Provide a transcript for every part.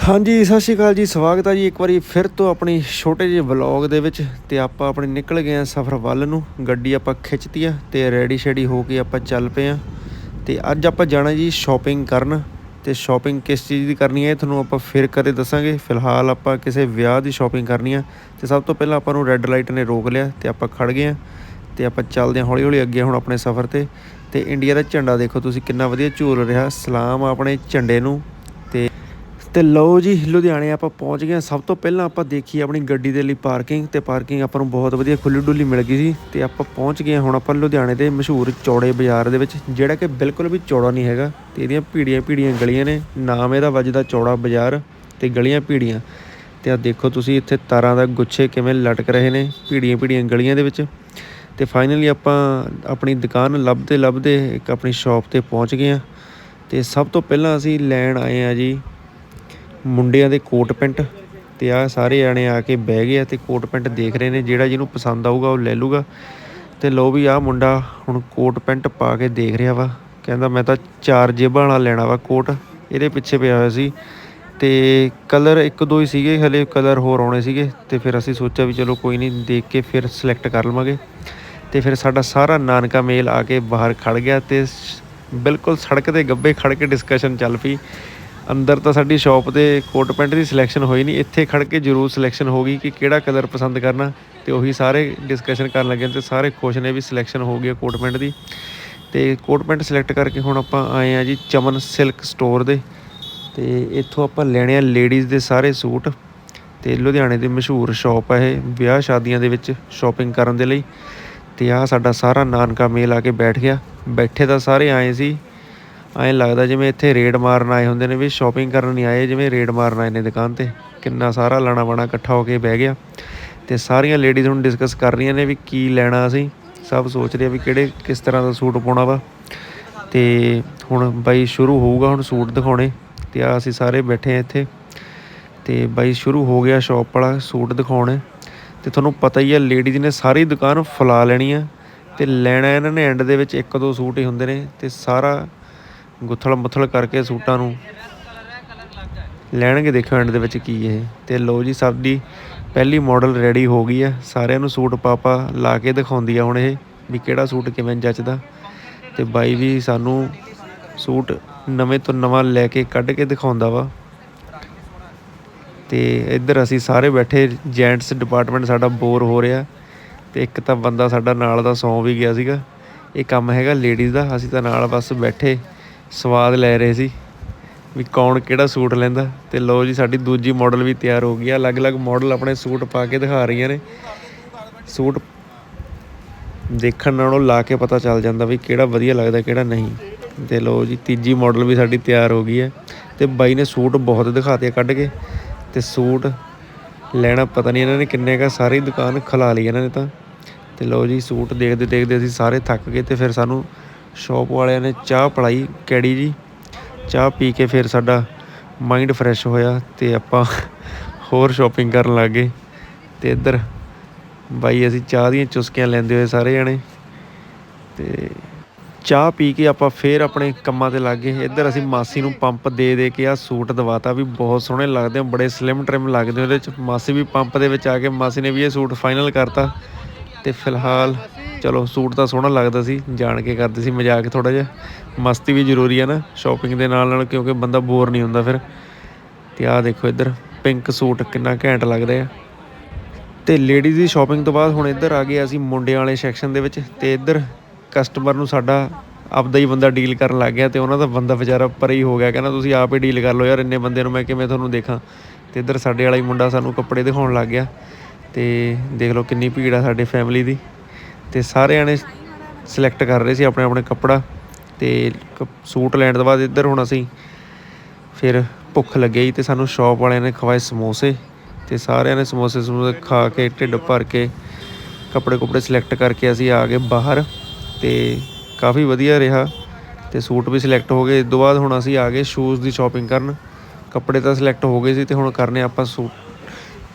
ਹਾਂਜੀ, ਸਤਿ ਸ਼੍ਰੀ ਅਕਾਲ ਜੀ, ਸਵਾਗਤ ਹੈ ਜੀ ਇੱਕ ਵਾਰੀ ਫਿਰ ਤੋਂ ਆਪਣੀ ਛੋਟੇ ਜਿਹੇ ਵਲੌਗ ਦੇ ਵਿੱਚ ਤੇ ਆਪਾਂ ਆਪਣੇ ਨਿਕਲ ਗਏ ਆ ਸਫ਼ਰ ਵੱਲ ਨੂੰ, ਗੱਡੀ ਆਪਾਂ ਖਿੱਚਤੀ ਆ ਤੇ ਰੈਡੀ ਸ਼ੈਡੀ ਹੋ ਕੇ ਆਪਾਂ ਚੱਲ ਪਏ ਆ ਤੇ ਅੱਜ ਆਪਾਂ ਜਾਣਾ ਜੀ ਸ਼ਾਪਿੰਗ ਕਰਨ ਤੇ ਸ਼ਾਪਿੰਗ ਕਿਸ ਚੀਜ਼ ਦੀ ਕਰਨੀ ਹੈ ਇਹ ਤੁਹਾਨੂੰ ਆਪਾਂ ਫਿਰ ਕਦੇ ਦੱਸਾਂਗੇ, ਫਿਲਹਾਲ ਆਪਾਂ ਕਿਸੇ ਵਿਆਹ ਦੀ ਸ਼ਾਪਿੰਗ ਕਰਨੀ ਆ ਤੇ ਸਭ ਤੋਂ ਪਹਿਲਾਂ ਆਪਾਂ ਨੂੰ ਰੈੱਡ ਲਾਈਟ ਨੇ ਰੋਕ ਲਿਆ ਤੇ ਆਪਾਂ ਖੜ ਗਏ ਆ ਤੇ ਆਪਾਂ ਚੱਲਦੇ ਹਾਂ ਹੌਲੀ ਹੌਲੀ ਅੱਗੇ ਹੁਣ ਆਪਣੇ ਸਫ਼ਰ ਤੇ ਤੇ ਇੰਡੀਆ ਦਾ ਝੰਡਾ ਦੇਖੋ ਤੁਸੀਂ ਕਿੰਨਾ ਵਧੀਆ ਝੂਲ ਰਿਹਾ, ਸਲਾਮ ਆ ਆਪਣੇ ਝੰਡੇ ਨੂੰ ਤੇ ਲਓ ਜੀ, ਲੁਧਿਆਣੇ ਆਪਾਂ ਪਹੁੰਚ ਗਏ ਹਾਂ। ਸਭ ਤੋਂ ਪਹਿਲਾਂ ਆਪਾਂ ਦੇਖੀ ਆਪਣੀ ਗੱਡੀ ਦੇ ਲਈ ਪਾਰਕਿੰਗ ਤੇ ਪਾਰਕਿੰਗ ਆਪਾਂ ਨੂੰ ਬਹੁਤ ਵਧੀਆ ਖੁੱਲੀ ਡੁੱਲੀ ਮਿਲ ਗਈ ਸੀ ਤੇ ਆਪਾਂ ਪਹੁੰਚ ਗਏ ਹਾਂ ਹੁਣ ਆਪਾਂ ਲੁਧਿਆਣੇ ਦੇ ਮਸ਼ਹੂਰ ਚੌੜੇ ਬਾਜ਼ਾਰ ਦੇ ਵਿੱਚ, ਜਿਹੜਾ ਕਿ ਬਿਲਕੁਲ ਵੀ ਚੌੜਾ ਨਹੀਂ ਹੈਗਾ ਤੇ ਇਹਦੀਆਂ ਭੀੜੀਆਂ ਭੀੜੀਆਂ ਗਲੀਆਂ ਨੇ, ਨਾਮ ਇਹਦਾ ਵੱਜਦਾ ਚੌੜਾ ਬਾਜ਼ਾਰ ਤੇ ਗਲੀਆਂ ਭੀੜੀਆਂ। ਤੇ ਆ ਦੇਖੋ ਤੁਸੀਂ ਇੱਥੇ ਤਾਰਾਂ ਦਾ ਗੁੱਛੇ ਕਿਵੇਂ ਲਟਕ ਰਹੇ ਨੇ ਭੀੜੀਆਂ ਭੀੜੀਆਂ ਗਲੀਆਂ ਦੇ ਵਿੱਚ। ਤੇ ਫਾਈਨਲੀ ਆਪਾਂ ਆਪਣੀ ਦੁਕਾਨ ਲੱਭਦੇ ਲੱਭਦੇ ਇੱਕ ਆਪਣੀ ਸ਼ਾਪ ਤੇ ਪਹੁੰਚ ਗਏ ਹਾਂ। ਤੇ ਸਭ ਤੋਂ ਪਹਿਲਾਂ ਅਸੀਂ ਲੈਣ ਆਏ ਆ ਜੀ ਮੁੰਡਿਆਂ ਦੇ ਕੋਟ ਪੈਂਟ ਤੇ ਆ ਸਾਰੇ ਜਾਣੇ ਆ ਕੇ ਬਹਿ ਗਏ ਆ ਤੇ ਕੋਟ ਪੈਂਟ ਦੇਖ ਰਹੇ ਨੇ, ਜਿਹੜਾ ਜਿਹਨੂੰ ਪਸੰਦ ਆਊਗਾ ਉਹ ਲੈ ਲੂਗਾ ਤੇ ਲੋ ਵੀ ਆ ਮੁੰਡਾ ਹੁਣ ਕੋਟ ਪੈਂਟ ਪਾ ਕੇ ਦੇਖ ਰਿਹਾ ਵਾ, ਕਹਿੰਦਾ ਮੈਂ ਤਾਂ ਚਾਰ ਜੇਬਾਂ ਵਾਲਾ ਲੈਣਾ ਵਾ ਕੋਟ, ਇਹਦੇ ਪਿੱਛੇ ਪਿਆ ਹੋਇਆ ਸੀ। ਤੇ ਕਲਰ ਇੱਕ ਦੋ ਹੀ ਸੀਗੇ, ਹਲੇ ਕਲਰ ਹੋਰ ਆਉਣੇ ਸੀਗੇ, ਤੇ ਫਿਰ ਅਸੀਂ ਸੋਚਿਆ ਵੀ ਚਲੋ ਕੋਈ ਨਹੀਂ, ਦੇਖ ਕੇ ਫਿਰ ਸਿਲੈਕਟ ਕਰ ਲਵਾਂਗੇ। ਤੇ ਫਿਰ ਸਾਡਾ ਸਾਰਾ ਨਾਨਕਾ ਮੇਲ ਆ ਕੇ ਬਾਹਰ ਖੜ ਗਿਆ ਤੇ ਬਿਲਕੁਲ ਸੜਕ ਦੇ ਗੱਬੇ ਖੜ ਕੇ ਡਿਸਕਸ਼ਨ ਚੱਲ ਪਈ। ਅੰਦਰ ਤਾਂ ਸਾਡੀ ਸ਼ਾਪ ਤੇ ਕੋਟ ਪੈਂਟ ਦੀ ਸਿਲੈਕਸ਼ਨ ਹੋਈ ਨਹੀਂ। ਇੱਥੇ ਖੜ ਕੇ ਜ਼ਰੂਰ ਸਿਲੈਕਸ਼ਨ ਹੋ ਗਈ ਕਿ ਕਿਹੜਾ ਕਲਰ ਪਸੰਦ ਕਰਨਾ। ਤੇ ਉਹੀ ਸਾਰੇ ਡਿਸਕਸ਼ਨ ਕਰਨ ਲੱਗੇ ਤੇ ਸਾਰੇ ਖੁਸ਼ ਨੇ ਵੀ ਸਿਲੈਕਸ਼ਨ ਹੋ ਗਈ ਕੋਟ ਪੈਂਟ ਦੀ। ਤੇ ਕੋਟ ਪੈਂਟ ਸਿਲੈਕਟ ਕਰਕੇ ਹੁਣ ਆਪਾਂ ਆਏ ਆ ਜੀ ਚਮਨ ਸਿਲਕ ਸਟੋਰ ਦੇ। ਤੇ ਇੱਥੋਂ ਆਪਾਂ ਲੈਣੇ ਆ ਲੇਡੀਜ਼ ਦੇ ਸਾਰੇ ਸੂਟ। ਤੇ ਲੁਧਿਆਣੇ ਦੀ ਮਸ਼ਹੂਰ ਸ਼ਾਪ ਹੈ ਇਹ, ਵਿਆਹ ਸ਼ਾਦੀਆਂ ਦੇ ਵਿੱਚ ਸ਼ਾਪਿੰਗ ਕਰਨ ਦੇ ਲਈ। ਤੇ ਆ ਸਾਡਾ ਸਾਰਾ ਨਾਨਕਾ ਮੇਲ ਆ ਕੇ ਬੈਠ ਗਿਆ। ਬੈਠੇ ਤਾਂ ਸਾਰੇ ਆਏ ਸੀ। ਐਂ ਲੱਗਦਾ ਜਿਵੇਂ ਇੱਥੇ ਰੇਡ ਮਾਰਨ ਆਏ ਹੁੰਦੇ ਨੇ ਵੀ ਸ਼ਾਪਿੰਗ ਕਰਨ ਨਹੀਂ ਆਏ, ਜਿਵੇਂ ਰੇਡ ਮਾਰਨ ਆਏ ਨੇ ਦੁਕਾਨ ਤੇ। ਕਿੰਨਾ ਸਾਰਾ ਲਾਣਾ ਬਾਣਾ ਇਕੱਠਾ ਹੋ ਕੇ ਬਹਿ ਗਿਆ। ਤੇ ਸਾਰੀਆਂ ਲੇਡੀਜ਼ ਹੁਣ ਡਿਸਕਸ ਕਰ ਰਹੀਆਂ ਨੇ ਵੀ ਕੀ ਲੈਣਾ ਅਸੀਂ। ਸਭ ਸੋਚ ਰਹੇ ਆ ਵੀ ਕਿਹੜੇ, ਕਿਸ ਤਰ੍ਹਾਂ ਦਾ ਸੂਟ ਪਾਉਣਾ ਵਾ। ਤੇ ਹੁਣ ਬਾਈ ਸ਼ੁਰੂ ਹੋਊਗਾ ਹੁਣ ਸੂਟ ਦਿਖਾਉਣੇ। ਤੇ ਆ ਅਸੀਂ ਸਾਰੇ ਬੈਠੇ ਆ ਇੱਥੇ। ਤੇ ਬਾਈ ਸ਼ੁਰੂ ਹੋ ਗਿਆ ਸ਼ਾਪ ਵਾਲਾ ਸੂਟ ਦਿਖਾਉਣੇ। ਤੇ ਤੁਹਾਨੂੰ ਪਤਾ ਹੀ ਆ ਲੇਡੀਜ਼ ਨੇ ਸਾਰੀ ਦੁਕਾਨ ਫੁਲਾ ਲੈਣੀ ਆ। ਤੇ ਲੈਣਾ ਇਹਨਾਂ ਨੇ ਐਂਡ ਦੇ ਵਿੱਚ ਇੱਕ ਦੋ ਸੂਟ ਹੀ ਹੁੰਦੇ ਨੇ। ਤੇ ਸਾਰਾ ਗੁੱਥਲ ਮੁੱਥਲ ਕਰਕੇ ਸੂਟਾਂ ਨੂੰ ਲੈਣਗੇ ਦੇਖੋ ਐਂਡ ਦੇ ਵਿੱਚ ਕੀ ਇਹ। ਤੇ ਲੋ ਜੀ ਸਾਡੀ ਪਹਿਲੀ ਮਾਡਲ ਰੈਡੀ ਹੋ ਗਈ ਆ। ਸਾਰਿਆਂ ਨੂੰ ਸੂਟ ਪਾਪਾ ਲਾ ਕੇ ਦਿਖਾਉਂਦੀ ਆ ਹੁਣ ਇਹ ਵੀ ਕਿਹੜਾ ਸੂਟ ਕਿਵੇਂ ਜੱਚਦਾ। ਤੇ ਬਾਈ ਵੀ ਸਾਨੂੰ ਸੂਟ ਨਵੇਂ ਤੋਂ ਨਵਾਂ ਲੈ ਕੇ ਕੱਢ ਕੇ ਦਿਖਾਉਂਦਾ ਵਾ। ਤੇ ਇੱਧਰ ਅਸੀਂ ਸਾਰੇ ਬੈਠੇ ਜੈਂਟਸ ਡਿਪਾਰਟਮੈਂਟ ਸਾਡਾ ਬੋਰ ਹੋ ਰਿਹਾ। ਤੇ ਇੱਕ ਤਾਂ ਬੰਦਾ ਸਾਡਾ ਨਾਲ ਦਾ ਸੌਂ ਵੀ ਗਿਆ ਸੀਗਾ। ਇਹ ਕੰਮ ਹੈਗਾ ਲੇਡੀਜ਼ ਦਾ, ਅਸੀਂ ਤਾਂ ਨਾਲ ਬਸ ਬੈਠੇ। ਸਵਾਦ ਲੈ ਰਹੇ ਸੀ ਵੀ ਕੌਣ ਕਿਹੜਾ ਸੂਟ ਲੈਂਦਾ ਤੇ ਲੋ ਜੀ, ਸਾਡੀ ਦੂਜੀ ਮਾਡਲ ਵੀ ਤਿਆਰ ਹੋ ਗਈ ਆ। ਅਲੱਗ-ਅਲੱਗ ਮਾਡਲ ਆਪਣੇ ਸੂਟ ਪਾ ਕੇ ਦਿਖਾ ਰਹੀਆਂ ਨੇ। ਸੂਟ ਦੇਖਣ ਨਾਲੋਂ ਲਾ ਕੇ ਪਤਾ ਚੱਲ ਜਾਂਦਾ ਵੀ ਕਿਹੜਾ ਵਧੀਆ ਲੱਗਦਾ, ਕਿਹੜਾ ਨਹੀਂ। ਤੇ ਲੋ ਜੀ, ਤੀਜੀ ਮਾਡਲ ਵੀ ਸਾਡੀ ਤਿਆਰ ਹੋ ਗਈ ਹੈ ਤੇ ਬਾਈ ਨੇ ਸੂਟ ਬਹੁਤ ਦਿਖਾਤੇ ਕੱਢ ਕੇ ਤੇ ਸੂਟ ਲੈਣਾ ਪਤਾ ਨਹੀਂ ਇਹਨਾਂ ਨੇ ਕਿੰਨੇ ਕਾ ਸਾਰੀ ਦੁਕਾਨ ਖਲਾ ਲਈ ਇਹਨਾਂ ਨੇ ਤਾਂ। ਤੇ ਲੋ ਜੀ, ਸੂਟ ਦੇਖਦੇ ਦੇਖਦੇ ਅਸੀਂ ਸਾਰੇ ਥੱਕ ਗਏ ਤੇ ਫਿਰ ਸਾਨੂੰ ਸ਼ਾਪ ਵਾਲਿਆਂ ਨੇ ਚਾਹ ਪਲਾਈ ਕੈੜੀ ਜੀ। ਚਾਹ ਪੀ ਕੇ ਫਿਰ ਸਾਡਾ ਮਾਈਂਡ ਫਰੈਸ਼ ਹੋਇਆ ਤੇ ਆਪਾਂ ਹੋਰ ਸ਼ਾਪਿੰਗ ਕਰਨ ਲੱਗ ਗਏ। ਤੇ ਇੱਧਰ ਬਾਈ, ਅਸੀਂ ਚਾਹ ਦੀਆਂ ਚੁਸਕੀਆਂ ਲੈਂਦੇ ਹੋਏ ਸਾਰੇ ਜਣੇ। ਤੇ ਚਾਹ ਪੀ ਕੇ ਆਪਾਂ ਫੇਰ ਆਪਣੇ ਕੰਮਾਂ ਤੇ ਲੱਗ ਗਏ। ਇੱਧਰ ਅਸੀਂ ਮਾਸੀ ਨੂੰ ਪੰਪ ਦੇ ਦੇ ਕੇ ਆ ਸੂਟ ਦਵਾਤਾ ਵੀ ਬਹੁਤ ਸੋਹਣੇ ਲੱਗਦੇ ਆ, ਬੜੇ ਸਲਿਮ ਟ੍ਰਿਮ ਲੱਗਦੇ ਉਹਦੇ ਚ। ਮਾਸੀ ਵੀ ਪੰਪ ਦੇ ਵਿੱਚ ਆ ਕੇ ਮਾਸੀ ਨੇ ਵੀ ਇਹ ਸੂਟ ਫਾਈਨਲ ਕਰਤਾ। ਤੇ ਫਿਲਹਾਲ ਚਲੋ, ਸੂਟ ਤਾਂ ਸੋਹਣਾ ਲੱਗਦਾ ਸੀ, ਜਾਣ ਕੇ ਕਰਦੇ ਸੀ ਮਜ਼ਾਕ ਥੋੜਾ ਜਿਹਾ। ਮਸਤੀ ਵੀ ਜ਼ਰੂਰੀ ਆ ਨਾ ਸ਼ਾਪਿੰਗ ਦੇ ਨਾਲ ਨਾਲ, ਕਿਉਂਕਿ ਬੰਦਾ ਬੋਰ ਨਹੀਂ ਹੁੰਦਾ ਫਿਰ। ਤੇ ਆਹ ਦੇਖੋ ਇੱਧਰ ਪਿੰਕ ਸੂਟ ਕਿੰਨਾ ਘੈਂਟ ਲੱਗਦਾ ਰਿਹਾ ਤੇ ਲੇਡੀਜ਼ ਦੀ ਸ਼ਾਪਿੰਗ ਤੋਂ ਬਾਅਦ ਹੁਣ ਇੱਧਰ ਆ ਗਏ ਅਸੀਂ ਮੁੰਡਿਆਂ ਵਾਲੇ ਸੈਕਸ਼ਨ ਦੇ ਵਿੱਚ। ਤੇ ਇੱਧਰ ਕਸਟਮਰ ਨੂੰ ਸਾਡਾ ਆਪਦਾ ਹੀ ਬੰਦਾ ਡੀਲ ਕਰਨ ਲੱਗ ਗਿਆ ਤੇ ਉਹਨਾਂ ਦਾ ਬੰਦਾ ਵਿਚਾਰਾ ਪਰੇ ਹੀ ਹੋ ਗਿਆ, ਕਹਿੰਦਾ ਤੁਸੀਂ ਆਪ ਹੀ ਡੀਲ ਕਰ ਲਓ ਯਾਰ, ਇੰਨੇ ਬੰਦੇ ਨੂੰ ਮੈਂ ਕਿਵੇਂ ਤੁਹਾਨੂੰ ਦੇਖਾਂ। ਤੇ ਇੱਧਰ ਸਾਡੇ ਵਾਲਾ ਹੀ ਮੁੰਡਾ ਸਾਨੂੰ ਕੱਪੜੇ ਦਿਖਾਉਣ ਲੱਗ ਗਿਆ। ਤੇ ਦੇਖ ਲਓ ਕਿੰਨੀ ਭੀੜ ਆ ਸਾਡੇ ਫੈਮਿਲੀ ਦੀ। ਤੇ ਸਾਰੇ ਜਾਣੇ ਸਿਲੈਕਟ ਕਰ ਰਹੇ ਸੀ ਆਪਣੇ ਆਪਣੇ ਕੱਪੜਾ ਤੇ ਕ- ਸੂਟ ਲੈਣ ਤੋਂ ਬਾਅਦ ਇੱਧਰ ਹੁਣ ਅਸੀਂ ਫਿਰ ਭੁੱਖ ਲੱਗੀ ਤੇ ਸਾਨੂੰ ਸ਼ਾਪ ਵਾਲਿਆਂ ਨੇ ਖਵਾਏ ਸਮੋਸੇ ਤੇ ਸਾਰਿਆਂ ਨੇ ਸਮੋਸੇ ਸਮੋਸੇ ਖਾ ਕੇ ਢਿੱਡ ਭਰ ਕੇ ਕੱਪੜੇ ਕੁਪੜੇ ਸਿਲੈਕਟ ਕਰਕੇ ਅਸੀਂ ਆ ਗਏ ਬਾਹਰ ਤੇ ਕਾਫੀ ਵਧੀਆ ਰਿਹਾ ਤੇ ਸੂਟ ਵੀ ਸਿਲੈਕਟ ਹੋ ਗਏ। ਇਸ ਤੋਂ ਬਾਅਦ ਹੁਣ ਅਸੀਂ ਆ ਗਏ ਸ਼ੂਜ਼ ਦੀ ਸ਼ਾਪਿੰਗ ਕਰਨ। ਕੱਪੜੇ ਤਾਂ ਸਿਲੈਕਟ ਹੋ ਗਏ ਸੀ ਤੇ ਹੁਣ ਕਰਨੇ ਆਪਾਂ ਸੂਟ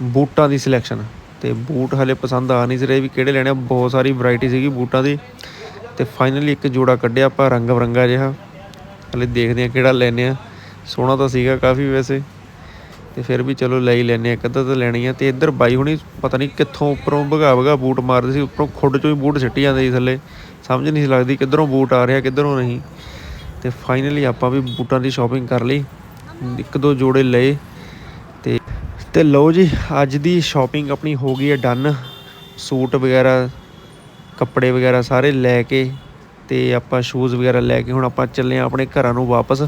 ਬੂਟਾਂ ਦੀ ਸਿਲੈਕਸ਼ਨ ਤੇ ਬੂਟ ਹਲੇ ਪਸੰਦ ਆ ਨਹੀਂ ਸੀ ਰਹੇ ਵੀ ਕਿਹੜੇ ਲੈਣੇ ਆ। ਬਹੁਤ ਸਾਰੀ ਵੈਰਾਈਟੀ ਸੀਗੀ ਬੂਟਾਂ ਦੀ। ਤੇ ਫਾਈਨਲੀ ਇੱਕ ਜੋੜਾ ਕੱਢਿਆ ਆਪਾਂ, ਰੰਗ ਬਰੰਗਾ ਜਿਹਾ। ਹਲੇ ਦੇਖਦੇ ਆ ਕਿਹੜਾ ਲੈਨੇ ਆ ਸੋਹਣਾ ਤਾਂ ਸੀਗਾ ਕਾਫੀ ਵੈਸੇ। ਤੇ ਫਿਰ ਵੀ ਚਲੋ ਲੈ ਹੀ ਲੈਨੇ ਇੱਕ ਅੱਧਾ ਤਾਂ ਲੈਣੀ ਆ। ਤੇ ਇੱਧਰ ਬਾਈ ਹੁਣੀ ਪਤਾ ਨਹੀਂ ਕਿੱਥੋਂ ਉੱਪਰੋਂ ਭਗਾ ਭਗਾ ਬੂਟ ਮਾਰਦੇ ਸੀ, ਉੱਪਰੋਂ ਖੁੱਡ ਚੋਂ ਹੀ ਬੂਟ ਸਿੱਟੀ ਜਾਂਦੇ ਸੀ ਥੱਲੇ। ਸਮਝ ਨਹੀਂ ਸੀ ਲੱਗਦੀ ਕਿੱਧਰੋਂ ਬੂਟ ਆ ਰਿਹਾ, ਕਿੱਧਰੋਂ ਨਹੀਂ। ਤੇ ਫਾਈਨਲੀ ਆਪਾਂ ਵੀ ਬੂਟਾਂ ਦੀ ਸ਼ਾਪਿੰਗ ਕਰ ਲਈ। ਇੱਕ ਦੋ ਜੋੜੇ ਲਏ। ਤੇ ਲਓ ਜੀ, ਅੱਜ ਦੀ ਸ਼ਾਪਿੰਗ ਆਪਣੀ ਹੋ ਗਈ ਹੈ ਡਨ ਸੂਟ ਵਗੈਰਾ, ਕੱਪੜੇ ਵਗੈਰਾ ਸਾਰੇ ਲੈ ਕੇ ਤੇ ਆਪਾਂ ਸ਼ੂਜ਼ ਵਗੈਰਾ ਲੈ ਕੇ ਹੁਣ ਆਪਾਂ ਚੱਲੇ ਹਾਂ ਆਪਣੇ ਘਰਾਂ ਨੂੰ ਵਾਪਸ।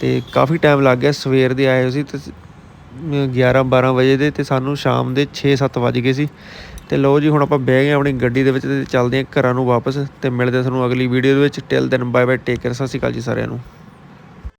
ਤੇ ਕਾਫੀ ਟਾਈਮ ਲੱਗ ਗਿਆ, ਸਵੇਰ ਦੇ ਆਏ ਹੋਏ ਸੀ ਤੇ 11 12 ਵਜੇ ਦੇ ਤੇ ਸਾਨੂੰ ਸ਼ਾਮ ਦੇ 6 7 ਵਜ ਗਏ ਸੀ। ਤੇ ਲਓ ਜੀ, ਹੁਣ ਆਪਾਂ ਬਹਿ ਗਏ ਆਪਣੀ ਗੱਡੀ ਦੇ ਵਿੱਚ ਤੇ ਚੱਲਦੇ ਹਾਂ ਘਰਾਂ ਨੂੰ ਵਾਪਸ। ਤੇ ਮਿਲਦੇ ਹਾਂ ਤੁਹਾਨੂੰ ਅਗਲੀ ਵੀਡੀਓ ਦੇ ਵਿੱਚ। Till then bye bye take care ਸਤਿ ਸ਼੍ਰੀ ਅਕਾਲ ਜੀ ਸਾਰਿਆਂ ਨੂੰ।